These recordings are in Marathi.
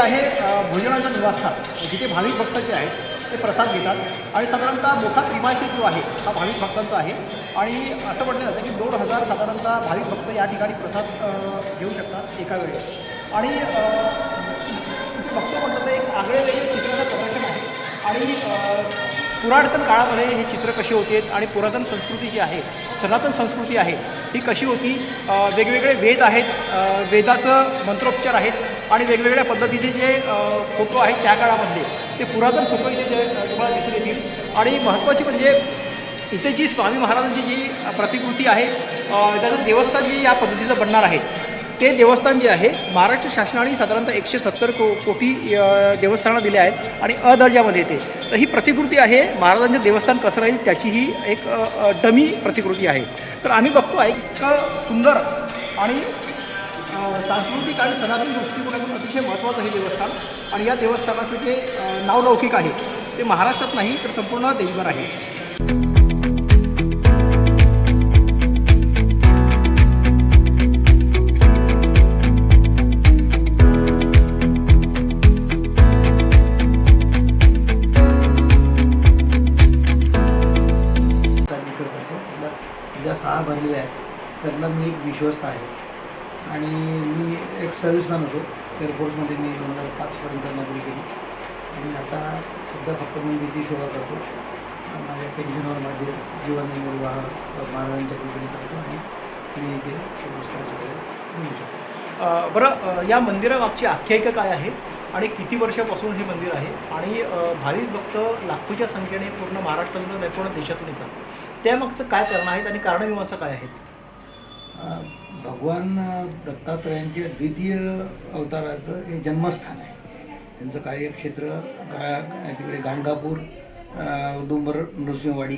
आहे भोजनाचं निवासस्थान जिथे भाविक भक्त जे आहेत ते प्रसाद घेतात. आणि साधारणतः मोठा प्रिमायसेस जो आहे हा भाविक भक्तांचा आहे. आणि असं म्हटलं जातं की दोन हजार साधारणतः भाविक भक्त या ठिकाणी प्रसाद घेऊ शकतात एका वेळेस. आणि भक्त म्हटलं तर एक आगळे वेगळे पुरातन काळामध्ये हे चित्र कशी होती आणि पुरातन संस्कृती जी आहे सनातन संस्कृती आहे ही कशी होती? वेगवेगळे वेद आहेत वेदाचं मंत्रोपचार आहेत आणि वेगवेगळ्या पद्धतीचे जे फोटो आहेत त्या काळामधले. ते पुरातन फोटो इथे जे तुम्हाला दिसून येतील. आणि महत्त्वाची म्हणजे इथे जी स्वामी महाराजांची जी प्रतिकृती आहे त्याचं देवस्थान जी या पद्धतीचं बनणार आहे ते देवस्थान जे आहे महाराष्ट्र शासनाने साधारणतः एकशे सत्तर को कोटी देवस्थानं दिले आहेत आणि अ दर्जामध्ये येते. तर ही प्रतिकृती आहे महाराजांचं देवस्थान कसं राहील त्याची ही एक डमी प्रतिकृती आहे. तर आम्ही बघतो आहे इतकं सुंदर आणि सांस्कृतिक आणि सनातन दृष्टिकोनातून अतिशय महत्त्वाचं हे देवस्थान आणि या देवस्थानाचं जे नावलौकिक आहे ते महाराष्ट्रात नाही तर संपूर्ण देशभर आहे. विश्वस्त आहे. आणि मी एक सर्व्हिसमॅन होतो एअरपोर्टमध्ये मी दोन हजार पाचपर्यंत नोकरी केली. आणि आता सध्या फक्त मंदिरची सेवा करतो. माझ्या पेन्शनवर माझे जीवन निर्वाह महाराजांच्या कृपेने चालतो आणि मी इथे पुरस्कार मिळू शकतो. बरं या मंदिरामागची आख्यायिका काय आहे? आणि किती वर्षापासून हे मंदिर आहे? आणि भाविक भक्त लाखोच्या संख्येने पूर्ण महाराष्ट्रातून नाही पूर्ण देशातून येतात. त्यामागचं काय कारण आहेत आणि कारणमीमांसा काय आहेत? भगवान दत्तात्रयांचे द्वितीय अवताराचं हे जन्मस्थान आहे. त्यांचं कार्यक्षेत्र गा तिकडे गाणगापूर डोंबर उदुंबर नृसिंहवाडी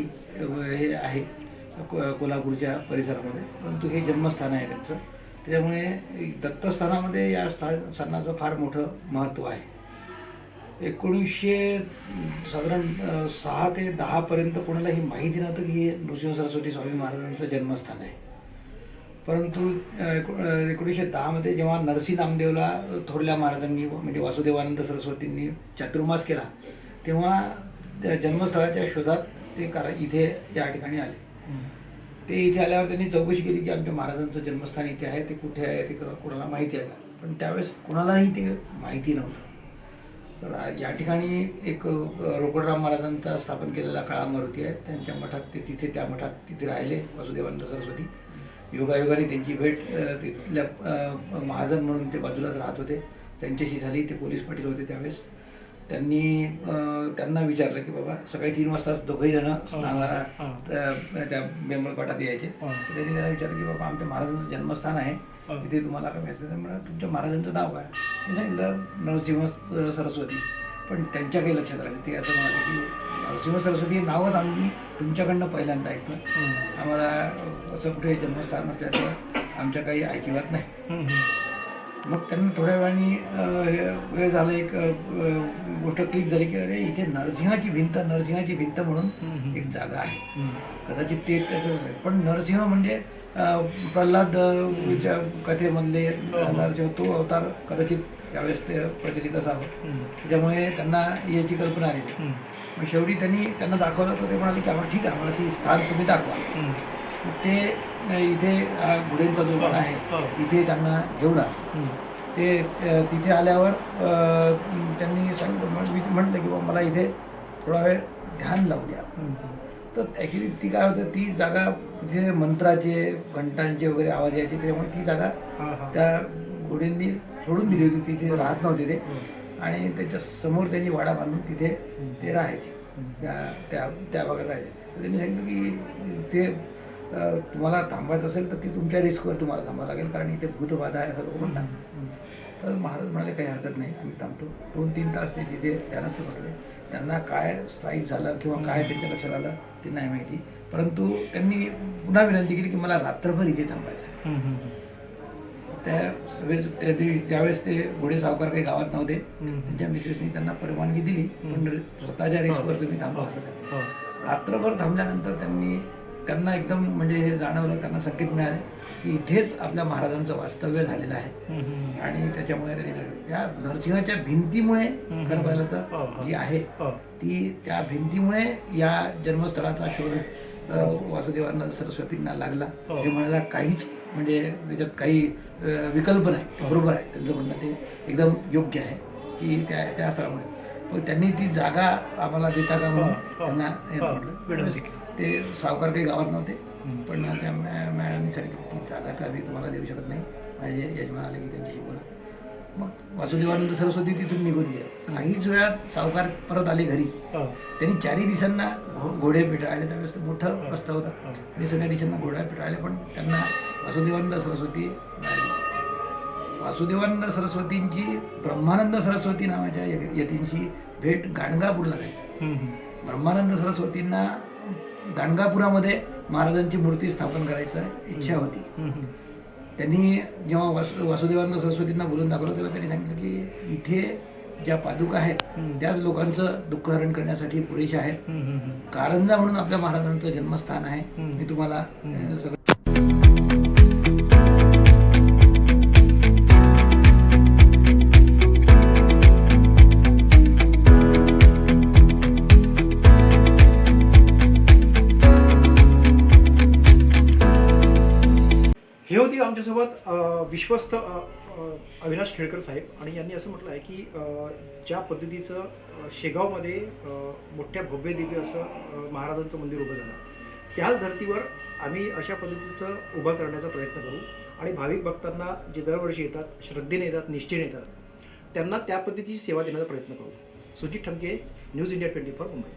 हे आहे को- कोल्हापूरच्या परिसरामध्ये. परंतु हे जन्मस्थान आहे त्यांचं. त्याच्यामुळे दत्तस्थानामध्ये या स्था स्थानाचं फार मोठं महत्त्व आहे. एकोणीसशे साधारण सहा ते दहापर्यंत कोणालाही माहिती नव्हतं की हे नृसिंह सरस्वती स्वामी महाराजांचं जन्मस्थान आहे. परंतु एकोणीसशे दहामध्ये जेव्हा नरसी नामदेवला थोरल्या महाराजांनी म्हणजे वासुदेवानंद सरस्वतींनी चातुर्मास केला तेव्हा त्या जन्मस्थळाच्या शोधात ते कार इथे या ठिकाणी आले. ते इथे आल्यावर त्यांनी चौकशी केली की आमच्या महाराजांचं जन्मस्थान इथे आहे ते कुठे आहे ते कोणा- कोणाला माहिती आहे का? पण त्यावेळेस कोणालाही ते माहिती नव्हतं. तर या ठिकाणी एक रोकडराम महाराजांचा स्थापन केलेला काळा मारुती आहे त्यांच्या मठात ते तिथे त्या मठात तिथे राहिले वासुदेवानंद सरस्वती. योगायोगाने त्यांची भेट तिथल्या महाजन म्हणून ते बाजूलाच राहत होते त्यांच्याशी झाली ते पोलीस पाटील होते त्यावेळेस त्यांनी त्यांना विचारलं की बाबा सकाळी तीन वाजताच दोघंही जण स्नानाला हा. त्या- त्या बेंबळपाटात यायचे हा. त्यांनी त्यांना विचारलं की बाबा आमच्या महाराजांचं जन्मस्थान आहे हा. इथे तुम्हाला काय माहिती तर म्हणा तुमच्या महाराजांचं नाव काय ते सांगितलं नरसिंह सरस्वती पण त्यांच्या काही लक्षात नाही. ते असं म्हणाले की नरसिंह सरस्वती हे नावच आम्ही तुमच्याकडनं पहिल्यांदा ऐकलं. आम्हाला असं कुठे जन्मस्थान असल्याचं आमच्या काही ऐकिवात नाही. मग त्यांना थोड्या वेळाने हे- वेळ झालं एक गोष्ट क्लिक झाली की अरे इथे नरसिंहाची भिंत नरसिंहाची भिंत म्हणून एक जागा आहे. कदाचित ते आहे पण नरसिंह म्हणजे प्रल्हाद कथेमधले अ, नरसिंह तो अवतार कदाचित त्यावेळेस ते प्रचलित असावं. त्याच्यामुळे त्यांना याची कल्पना आली मग शेवटी त्यांनी त्यांना दाखवलं तर ते म्हणाले की आम्हाला ठीक आहे आम्हाला ती स्थान तुम्ही दाखवा. मग ते इथे अ, घोड्यांचा जो गण आहे हो. इथे त्यांना घेऊन आले. ते तिथे आल्यावर त्यांनी सांगितलं म्हटलं की बाबा मला इथे थोडा वेळ ध्यान लावू द्या. तर ॲक्च्युली ती काय होतं ती जागा तिथे मंत्राचे घंटांचे वगैरे आवाज यायचे त्यामुळे ती जागा त्या घोड्यांनी सोडून दिली होती तिथे राहत नव्हते ते. आणि त्याच्यासमोर त्यांनी वाडा बांधून तिथे ते राहायचे. त्या त्या त्या भागात राहायचे. तर त्यांनी सांगितलं की ते तुम्हाला थांबायचं असेल तर ती तुमच्या रिस्कवर तुम्हाला थांबावं लागेल कारण इथे भूतबाधा आहे असं लोक म्हणतात. तर महाराज म्हणाले काही हरकत नाही आम्ही थांबतो. दोन तीन तास ते तिथे त्यानंच ते बसले. त्यांना काय स्ट्राईक झालं किंवा काय त्यांच्या लक्षात आलं ते नाही माहिती. परंतु त्यांनी पुन्हा विनंती केली की मला रात्रभर इथे थांबायचं आहे. त्या सगळे त्या दिवशी ते घोडे सावकार काही गावात नव्हते. त्यांच्या मिसेसनी त्यांना परवानगी दिली पण स्वतःच्या रिस्कवर तुम्ही थांबा असं त्यांनी रात्रभर थांबल्यानंतर त्यांनी त्यांना एकदम म्हणजे हे जाणवलं त्यांना संकेत मिळाले की इथेच आपल्या महाराजांचं वास्तव्य झालेलं आहे. आणि त्याच्यामुळे त्यांनी या नरसिंहाच्या भिंतीमुळे खरं पाहिलं हो, तर हो. जी आहे ती त्या भिंतीमुळे या जन्मस्थळाचा शोध अ, वासुदेवानंद सरस्वतींना लागला. हो. हे म्हणायला काहीच म्हणजे त्याच्यात काही विकल्प नाही. ते बरोबर आहे. त्यांचं म्हणणं ते एकदम योग्य आहे की त्या त्या स्थळामुळे पण त्यांनी ती जागा आम्हाला देता का म्हणून हो, हो. त्यांना हे हो, म्हटलं. ते सावकार काही गावात नव्हते. पण त्या मॅ- मॅडमनी सांगितलं ती जागा तर आम्ही तुम्हाला देऊ शकत नाही. माझे यजमान आले की त्यांच्याशी बोला. मग वासुदेवानंद सरस्वती तिथून निघून गेले. काहीच वेळात सावकार परत आले घरी. त्यांनी चारही दिशांना घोडे पिटाळले. त्यावेळेस मोठं रस्ता होता. आणि सगळ्या दिशांना घोड्या पिटाळले. पण त्यांना वासुदेवानंद सरस्वती. वासुदेवानंद सरस्वतींची ब्रह्मानंद सरस्वती नावाच्या यतींची भेट गाणगापूरला झाली. ब्रह्मानंद सरस्वतींना गाणगापुरामध्ये महाराजांची मूर्ती स्थापन करायची इच्छा होती. त्यांनी जेव्हा वासु वासुदेवानंद सरस्वतींना बोलून दाखवलं तेव्हा त्यांनी सांगितलं की इथे ज्या पादुका आहेत त्याच लोकांचं दुःख हरण करण्यासाठी पुरेशा आहेत. कारंजा म्हणून आपल्या महाराजांचं जन्मस्थान आहे. मी तुम्हाला सगळं होती आमच्यासोबत विश्वस्त अविनाश खेळकर साहेब. आणि यांनी असं म्हटलं आहे की ज्या पद्धतीचं शेगावमध्ये मोठ्या भव्य दिव्य असं महाराजांचं मंदिर उभं झालं त्याच धर्तीवर आम्ही अशा पद्धतीचं उभं करण्याचा प्रयत्न करू. आणि भाविक भक्तांना जे दरवर्षी येतात श्रद्धेने येतात निष्ठेने येतात त्यांना त्या पद्धतीची सेवा देण्याचा प्रयत्न करू. Sujit Thamke news India twenty four Mumbai.